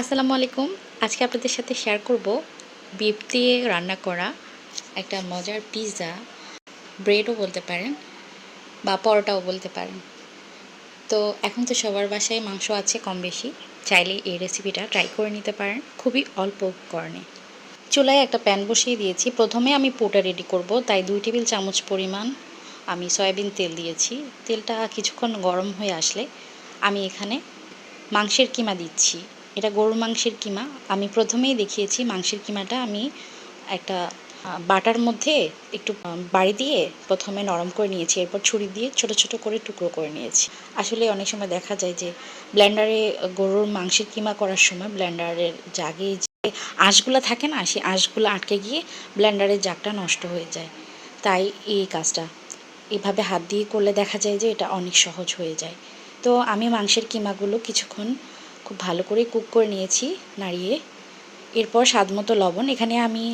আসসালামু আলাইকুম। আজকে আপনাদের সাথে শেয়ার করব বিফ দিয়ে রান্না করা একটা মজার পিৎজা ব্রেডও বলতে পারেন বা পরোটাও বলতে পারেন। তো এখন তো সবার বাসায় মাংস আছে কম বেশি। চাইলে এই রেসিপিটা ট্রাই করে নিতে পারেন খুবই অল্প উপকরণে চুলায় একটা প্যান বসিয়ে দিয়েছি। প্রথমে আমি পোটা রেডি করব। তাই দুই টেবিল চামচ পরিমাণ আমি সয়াবিন তেল দিয়েছি। তেলটা কিছুক্ষণ গরম হয়ে আসলে আমি এখানে মাংসের কিমা দিচ্ছি। এটা গরুর মাংসের কিমা। আমি প্রথমেই দেখিয়েছি মাংসের কিমাটা আমি একটা বাটার মধ্যে একটু বাড়ি দিয়ে প্রথমে নরম করে নিয়েছি। এরপর ছুরি দিয়ে ছোট ছোট করে টুকরো করে নিয়েছি। আসলে অনেক সময় দেখা যায় যে ব্লেন্ডারে গরুর মাংসের কিমা করার সময় ব্লেন্ডারের জাগে যে আঁশগুলো থাকে না, সেই আঁশগুলো আটকে গিয়ে ব্লেন্ডারের জাগটা নষ্ট হয়ে যায়। তাই এই কাজটা। এভাবে হাত দিয়ে করলে দেখা যায় যে এটা অনেক সহজ হয়ে যায়। তো আমি মাংসের কিমাগুলো কিছুক্ষণ খুব ভালো করে কুক করে নিয়েছি, নাড়িয়ে। এরপর স্বাদ মতো লবণ। এখানে আমি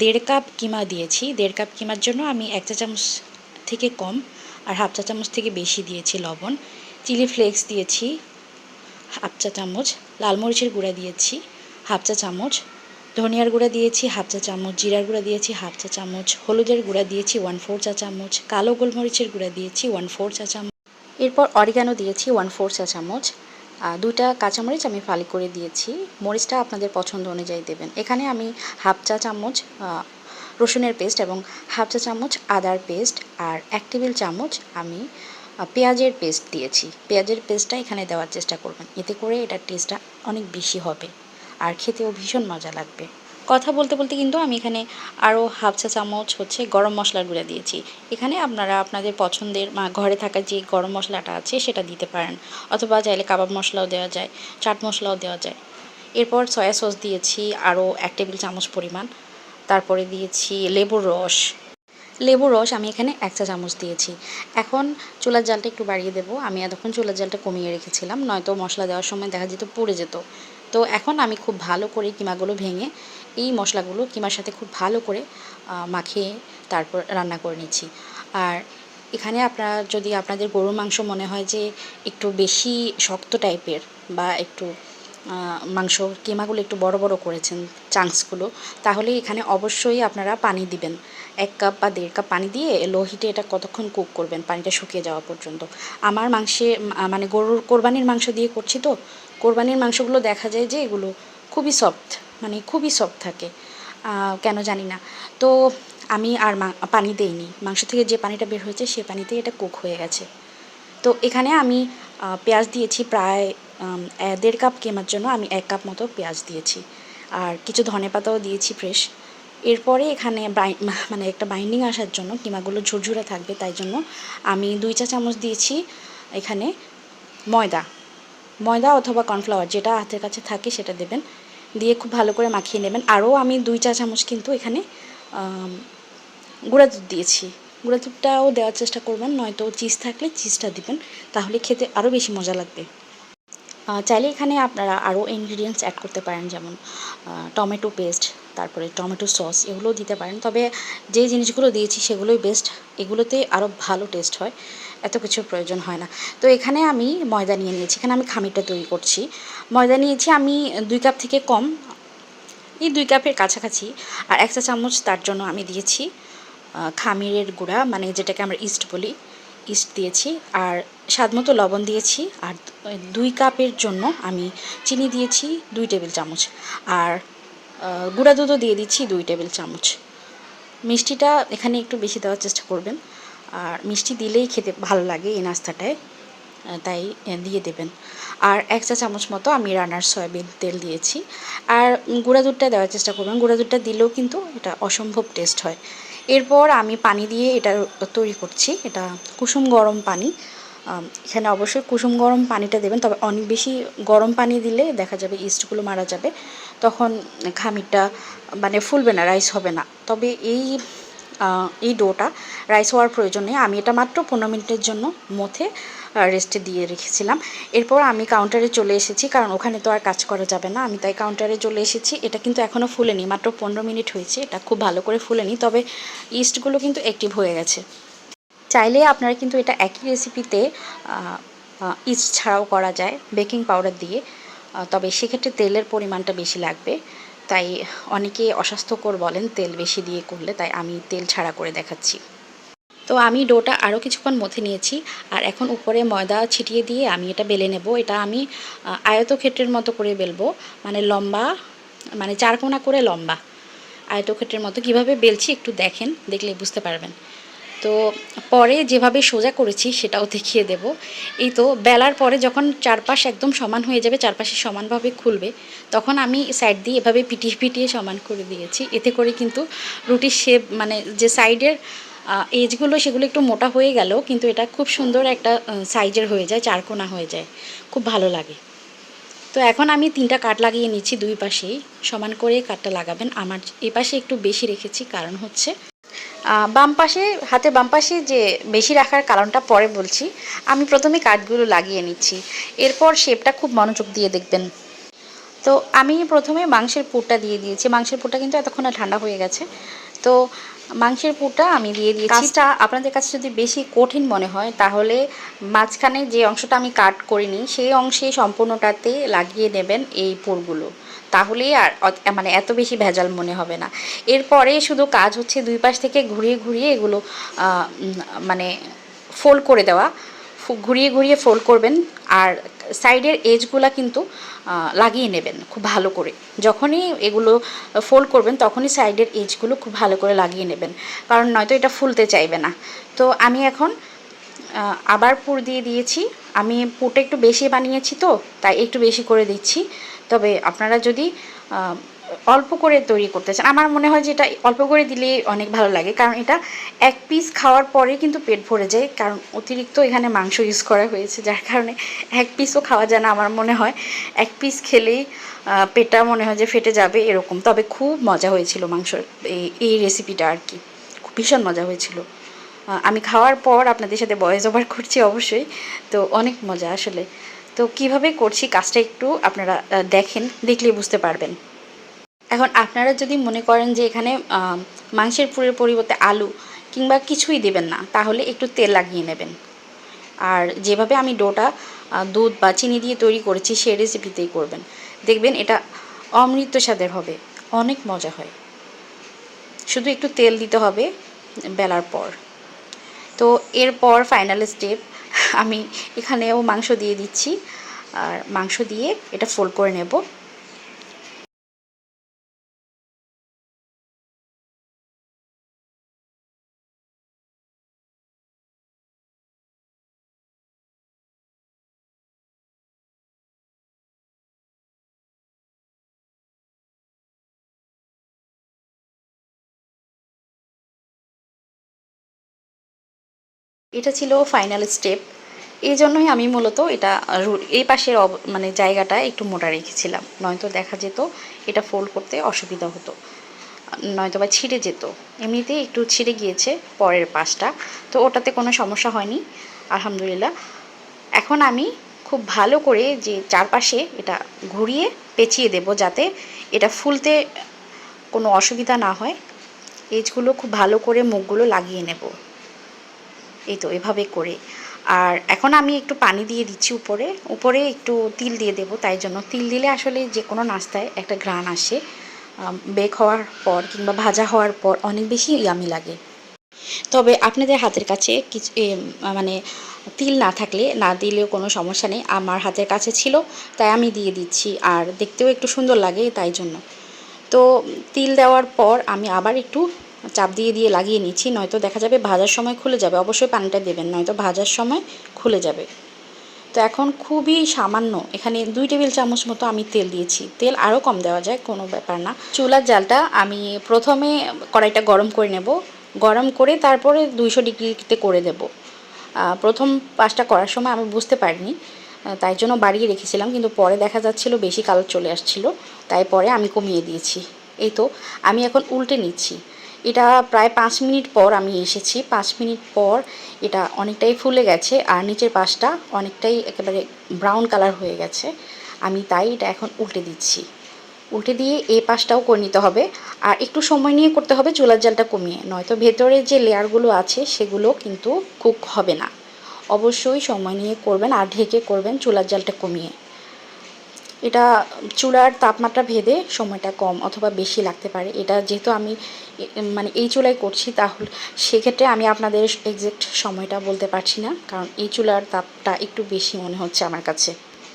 দেড় কাপ কিমা দিয়েছি। দেড় কাপ কিমার জন্য আমি এক চা চামচ থেকে কম আর হাফ চা চামচ থেকে বেশি দিয়েছি লবণ। চিলি ফ্লেক্স দিয়েছি, হাফ চা চামচ। লাল মরিচের গুঁড়া দিয়েছি, হাফ চা চামচ। ধনিয়ার গুঁড়া দিয়েছি, হাফ চা চামচ। জিরার গুঁড়া দিয়েছি, হাফ চা চামচ। হলুদের গুঁড়া দিয়েছি, ওয়ান ফোর চা চামচ। কালো গোলমরিচের গুঁড়া দিয়েছি, ওয়ান ফোর চা চামচ। এরপর অরিগানো দিয়েছি, ওয়ান ফোর চা চামচ। দুইটা কাঁচামরিচ আমি ফালি করে দিয়েছি। মরিচটা আপনাদের পছন্দ অনুযায়ী দেবেন। এখানে আমি হাফ চা চামচ রসুনের পেস্ট এবং হাফ চা চামচ আদার পেস্ট আর এক টেবিল চামচ আমি পেঁয়াজের পেস্ট দিয়েছি। পেঁয়াজের পেস্টটা এখানে দেওয়ার চেষ্টা করবেন। এতে করে এটার টেস্টটা অনেক বেশি হবে। আর খেতেও ভীষণ মজা লাগবে। কথা বলতে বলতে কিন্তু আমি এখানে আরও হাফ চা চামচ হচ্ছে গরম মশলার গুঁড়া দিয়েছি। এখানে আপনারা আপনাদের পছন্দের ঘরে থাকা যে গরম মশলাটা আছে সেটা দিতে পারেন। অথবা চাইলে কাবাব মশলাও দেওয়া যায়, চাট মশলাও দেওয়া যায়। এরপর সয়া সস দিয়েছি আরও এক টেবিল চামচ পরিমাণ। তারপরে দিয়েছি লেবুর রস। লেবুর রস আমি এখানে এক চা চামচ দিয়েছি। এখন চুলার জালটা একটু বাড়িয়ে দেবো। আমি এতক্ষণ চুলার জালটা কমিয়ে রেখেছিলাম, নয়তো মশলা দেওয়ার সময় দেখা যেত পুড়ে যেত। তো এখন আমি খুব ভালো করে কিমাগুলো ভেঙে এই মশলাগুলো কিমার সাথে খুব ভালো করে মাখিয়ে তারপর রান্না করে নিচ্ছি। আর এখানে আপনারা যদি আপনাদের গরুর মাংস মনে হয় যে একটু বেশি শক্ত টাইপের বা একটু মাংস কিমাগুলো একটু বড় বড় করেছেন চাংসগুলো, তাহলে এখানে অবশ্যই আপনারা পানি দিবেন। এক কাপ বা দেড় কাপ পানি দিয়ে লো হিটে এটা কতক্ষণ কুক করবেন, পানিটা শুকিয়ে যাওয়া পর্যন্ত। আমার মাংসে মানে গরুর কোরবানির মাংস দিয়ে করছি তো, কোরবানির মাংসগুলো দেখা যায় যে এগুলো খুবই সফট। মানে খুবই সফট থাকে। কেন জানি না। তো আমি আর পানি দেইনি। মাংস থেকে যে পানিটা বের হয়েছে, সে পানিতেই এটা কুক হয়ে গেছে। তো এখানে আমি পেঁয়াজ দিয়েছি প্রায় দেড় কাপ কেমার জন্য আমি এক কাপ মতো পেঁয়াজ দিয়েছি। আর কিছু ধনে পাতাও দিয়েছি ফ্রেশ এরপরে এখানে মানে একটা বাইন্ডিং আসার জন্য, কিমাগুলো ঝুরঝুরে থাকবে, তাই জন্য আমি দুই চা চামচ দিয়েছি এখানে ময়দা। ময়দা অথবা কর্নফ্লাওয়ার যেটা হাতের কাছে থাকে সেটা দেবেন। দিয়ে খুব ভালো করে মাখিয়ে নেবেন। আরও আমি দুই চা চামচ কিন্তু এখানে গুঁড়া দুধ দিয়েছি। গুঁড়া দুধটাও দেওয়ার চেষ্টা করবেন, নয়তো চিজ থাকলে চিজটা দিবেন, তাহলে খেতে আরও বেশি মজা লাগবে। চাইলে এখানে আপনারা আরও ইনগ্রিডিয়েন্টস অ্যাড করতে পারেন, যেমন টমেটো পেস্ট তারপরে টমেটো সস এগুলো দিতে পারেন। তবে যে জিনিসগুলো দিয়েছি সেগুলোই বেস্ট এগুলোতে আরও ভালো টেস্ট হয়। এত কিছুর প্রয়োজন হয় না। তো এখানে আমি ময়দা নিয়ে নিয়েছি, এখানে আমি খামিরটা তৈরি করছি। ময়দা নিয়েছি আমি দুই কাপ থেকে কম, এই দুই কাপের কাছাকাছি, আর এক চা চামচ তার জন্য আমি দিয়েছি খামিরের গুঁড়া মানে যেটাকে আমরা ইস্ট বলি, ইস্ট দিয়েছি, আর স্বাদ মতো লবণ দিয়েছি, আর দুই কাপের জন্য আমি চিনি দিয়েছি, দুই টেবিল চামচ, আর গুঁড়া দুধও দিয়ে দিচ্ছি, দুই টেবিল চামচ। মিষ্টিটা এখানে একটু বেশি দেওয়ার চেষ্টা করবেন। আর মিষ্টি দিলেই খেতে ভালো লাগে এই নাস্তাটায় তাই দিয়ে দেবেন। আর এক চা চামচ মতো আমি রান্নার সয়াবিন তেল দিয়েছি। আর গুঁড়া দুধটা দেওয়ার চেষ্টা করবেন। গুঁড়া দুধটা দিলেও কিন্তু এটা অসম্ভব টেস্ট হয়। এরপর আমি পানি দিয়ে এটা তৈরি করছি। এটা কুসুম গরম পানি। এখানে অবশ্যই কুসুম গরম পানিটা দেবেন। তবে অনেক বেশি গরম পানি দিলে দেখা যাবে ইস্টগুলো মারা যাবে। তখন খামিরটা মানে ফুলবে না, রাইস হবে না। তবে এই এই ডোটা রাইস হওয়ার প্রয়োজন নেই আমি এটা মাত্র পনেরো মিনিটের জন্য মথে রেস্টে দিয়ে রেখেছিলাম। এরপর আমি কাউন্টারে চলে এসেছি, কারণ ওখানে তো আর কাজ করা যাবে না। আমি তাই কাউন্টারে চলে এসেছি। এটা কিন্তু এখনও ফুলেনি, মাত্র পনেরো মিনিট হয়েছে। এটা খুব ভালো করে ফুলেনি, তবে ইস্টগুলো কিন্তু অ্যাক্টিভ হয়ে গেছে। চাইলে আপনারা কিন্তু এটা একই রেসিপিতে ইস্ট ছাড়াও করা যায় বেকিং পাউডার দিয়ে। তবে সেক্ষেত্রে তেলের পরিমাণটা বেশি লাগবে। তাই অনেকে অস্বাস্থ্যকর বলেন তেল বেশি দিয়ে করলে, তাই আমি তেল ছাড়া করে দেখাচ্ছি। তো আমি ডোটা আরও কিছুক্ষণ মথে নিয়েছি, আর এখন উপরে ময়দা ছিটিয়ে দিয়ে আমি এটা বেলে নেব। এটা আমি আয়তক্ষেত্রের মতো করে বেলবো মানে লম্বা মানে চারকোনা করে লম্বা আয়তক্ষেত্রের মতো। কীভাবে বেলছি একটু দেখেন, দেখলে বুঝতে পারবেন। তো পরে যেভাবে সোজা করেছি সেটাও দেখিয়ে দেব। এই তো বেলার পরে যখন চারপাশ একদম সমান হয়ে যাবে, চারপাশে সমানভাবে খুলবে, তখন আমি সাইড দিয়ে এভাবে পিটিয়ে পিটিয়ে সমান করে দিয়েছি। এতে করে কিন্তু রুটির শেপ মানে যে সাইডের এজগুলো সেগুলো একটু মোটা হয়ে গেল কিন্তু এটা খুব সুন্দর একটা সাইজের হয়ে যায় চারকোনা হয়ে যায়। খুব ভালো লাগে। তো এখন আমি তিনটা কাট লাগিয়ে নিচ্ছি দুই পাশেই। সমান করে কাটটা লাগাবেন। আমার এ পাশে একটু বেশি রেখেছি, কারণ হচ্ছে বাম পাশে হাতে বাম পাশে যে বেশি রাখার কারণটা পরে বলছি আমি প্রথমে কাঠগুলো লাগিয়ে নিচ্ছি। এরপর শেপটা খুব মনোযোগ দিয়ে দেখবেন। তো আমি প্রথমে মাংসের পুরটা দিয়ে দিয়েছি। মাংসের পুরটা কিন্তু এতক্ষণে ঠান্ডা হয়ে গেছে। তো মাংসের পুরটা আমি দিয়ে দিয়েছি। কাজটা আপনাদের কাছে যদি বেশি কঠিন মনে হয় তাহলে মাঝখানে যে অংশটা আমি কাট করিনি সেই অংশে সম্পূর্ণটাতে লাগিয়ে নেবেন এই পুরগুলো। তাহলেই আর মানে এত বেশি ভেজাল মনে হবে না। এরপরে শুধু কাজ হচ্ছে দুই পাশ থেকে ঘুরিয়ে ঘুরিয়ে এগুলো মানে ফোল্ড করে দেওয়া। ঘুরিয়ে ঘুরিয়ে ফোল্ড করবেন। আর সাইডের এজগুলা কিন্তু লাগিয়ে নেবেন খুব ভালো করে। যখনই এগুলো ফোল্ড করবেন, তখনই সাইডের এজগুলো খুব ভালো করে লাগিয়ে নেবেন। কারণ নয়তো এটা ফুলতে চাইবে না। তো আমি এখন আবার পুর দিয়ে দিয়েছি। আমি পুরটা একটু বেশি বানিয়েছি তো, তাই একটু বেশি করে দিচ্ছি। তবে আপনারা যদি অল্প করে তৈরি করতে চান, আমার মনে হয় যে এটা অল্প করে দিলে অনেক ভালো লাগে। কারণ এটা এক পিস খাওয়ার পরে কিন্তু পেট ভরে যায়। কারণ অতিরিক্ত এখানে মাংস ইউজ করা হয়েছে, যার কারণে এক পিসও খাওয়া যায় না আমার মনে হয়। এক পিস খেলেই পেটটা মনে হয় যে ফেটে যাবে এরকম। তবে খুব মজা হয়েছিল মাংসর এই রেসিপিটা আর কি। খুব ভীষণ মজা হয়েছিল। আমি খাওয়ার পর আপনাদের সাথে ভয়েস ওভার করছি অবশ্যই। তো অনেক মজা আসলে। তো কীভাবে করছি কাজটা একটু আপনারা দেখেন, দেখলেই বুঝতে পারবেন। এখন আপনারা যদি মনে করেন যে এখানে মাংসের পুরের পরিবর্তে আলু কিংবা কিছুই দেবেন না, তাহলে একটু তেল লাগিয়ে নেবেন। আর যেভাবে আমি ডোটা দুধ বা চিনি দিয়ে তৈরি করেছি, সেই রেসিপিতেই করবেন। দেখবেন এটা অমৃত স্বাদের হবে, অনেক মজা হয়। শুধু একটু তেল দিতে হবে বেলার পর। তো এরপর ফাইনাল স্টেপ আমি এখানেও মাংস দিয়ে দিচ্ছি। আর মাংস দিয়ে এটা ফোল্ড করে নেব। এটা ছিল ফাইনাল স্টেপ এই জন্যই আমি মূলত এটা এই পাশের মানে জায়গাটা একটু মোটা রেখেছিলাম। নয়তো দেখা যেত এটা ফোল্ড করতে অসুবিধা হতো। নয়তো বা ছিঁড়ে যেত। এমনিতেই একটু ছিঁড়ে গিয়েছে পরের পাশটা। তো ওটাতে কোনো সমস্যা হয়নি, আলহামদুলিল্লাহ। এখন আমি খুব ভালো করে যে চারপাশে এটা ঘুরিয়ে পেঁচিয়ে দেব যাতে এটা ফুলতে কোনো অসুবিধা না হয়। এজগুলো খুব ভালো করে মুখগুলো লাগিয়ে নেব। এই তো এভাবে করে। আর এখন আমি একটু পানি দিয়ে দিচ্ছি উপরে। উপরে একটু তিল দিয়ে দেবো, তাই জন্য। তিল দিলে আসলে যে কোনো নাস্তায় একটা ঘ্রাণ আসে বেক হওয়ার পর কিংবা ভাজা হওয়ার পর অনেক বেশি ইয়ামি লাগে। তবে আপনাদের হাতের কাছে কিছু মানে তিল না থাকলে, না দিলেও কোনো সমস্যা নেই। আমার হাতের কাছে ছিল, তাই আমি দিয়ে দিচ্ছি। আর দেখতেও একটু সুন্দর লাগে, তাই জন্য। তো তিল দেওয়ার পর আমি আবার একটু চাপ দিয়ে দিয়ে লাগিয়ে নিচ্ছি, নয়তো দেখা যাবে ভাজার সময় খুলে যাবে। অবশ্যই পানিটা দেবেন, নয়তো ভাজার সময় খুলে যাবে। তো এখন খুবই সামান্য, এখানে দুই টেবিল চামচ মতো আমি তেল দিয়েছি। তেল আরও কম দেওয়া যায়, কোনো ব্যাপার না। চুলার জালটা আমি প্রথমে কড়াইটা গরম করে নেব। গরম করে তারপরে দুইশো ডিগ্রিতে করে দেব। প্রথম পাঁচটা করার সময় আমি বুঝতে পারিনি তাই জন্য বাড়িয়ে রেখেছিলাম, কিন্তু পরে দেখা যাচ্ছিল বেশি কালার চলে আসছিল, তাই পরে আমি কমিয়ে দিয়েছি। এই তো, আমি এখন উল্টে নিচ্ছি। এটা প্রায় পাঁচ মিনিট পর আমি এসেছি। পাঁচ মিনিট পর এটা অনেকটাই ফুলে গেছে আর নিচের পাশটা অনেকটাই একেবারে ব্রাউন কালার হয়ে গেছে। আমি তাই এটা এখন উল্টে দিচ্ছি। উল্টে দিয়ে এই পাশটাও করে নিতে হবে। আর একটু সময় নিয়ে করতে হবে চুলার জালটা কমিয়ে। নয়তো ভেতরে যে লেয়ারগুলো আছে সেগুলো কিন্তু কুক হবে না। অবশ্যই সময় নিয়ে করবেন আর ঢেকে করবেন চুলার জালটা কমিয়ে। এটা চুলার তাপমাত্রা ভেদে সময়টা কম অথবা বেশি লাগতে পারে। এটা যেহেতু আমি মানে এই চুলায় করছি, তাহলে সেক্ষেত্রে আমি আপনাদের এক্সাক্ট সময়টা বলতে পারছি না, কারণ এই চুলার তাপটা একটু বেশি মনে হচ্ছে আমার কাছে।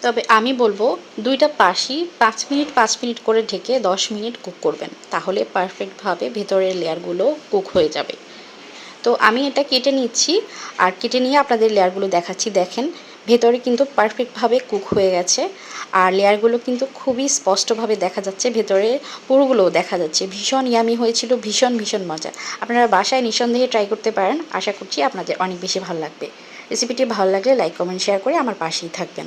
তবে আমি বলব, দুইটা পাশই পাঁচ মিনিট পাঁচ মিনিট করে ঢেকে দশ মিনিট কুক করবেন। তাহলে পারফেক্টভাবে ভেতরের লেয়ারগুলো কুক হয়ে যাবে। তো আমি এটা কেটে নিচ্ছি, আর কেটে নিয়ে আপনাদের লেয়ারগুলো দেখাচ্ছি। দেখেন ভেতরে কিন্তু পারফেক্টভাবে কুক হয়ে গেছে। আর লেয়ারগুলো কিন্তু খুবই স্পষ্টভাবে দেখা যাচ্ছে, ভেতরে পুরোগুলোও দেখা যাচ্ছে। ভীষণ ইয়ামি হয়েছিল, ভীষণ ভীষণ মজা। আপনারা বাসায় নিঃসন্দেহে ট্রাই করতে পারেন। আশা করছি আপনাদের অনেক বেশি ভালো লাগবে। রেসিপিটি ভালো লাগলে লাইক কমেন্ট শেয়ার করে আমার পাশেই থাকবেন।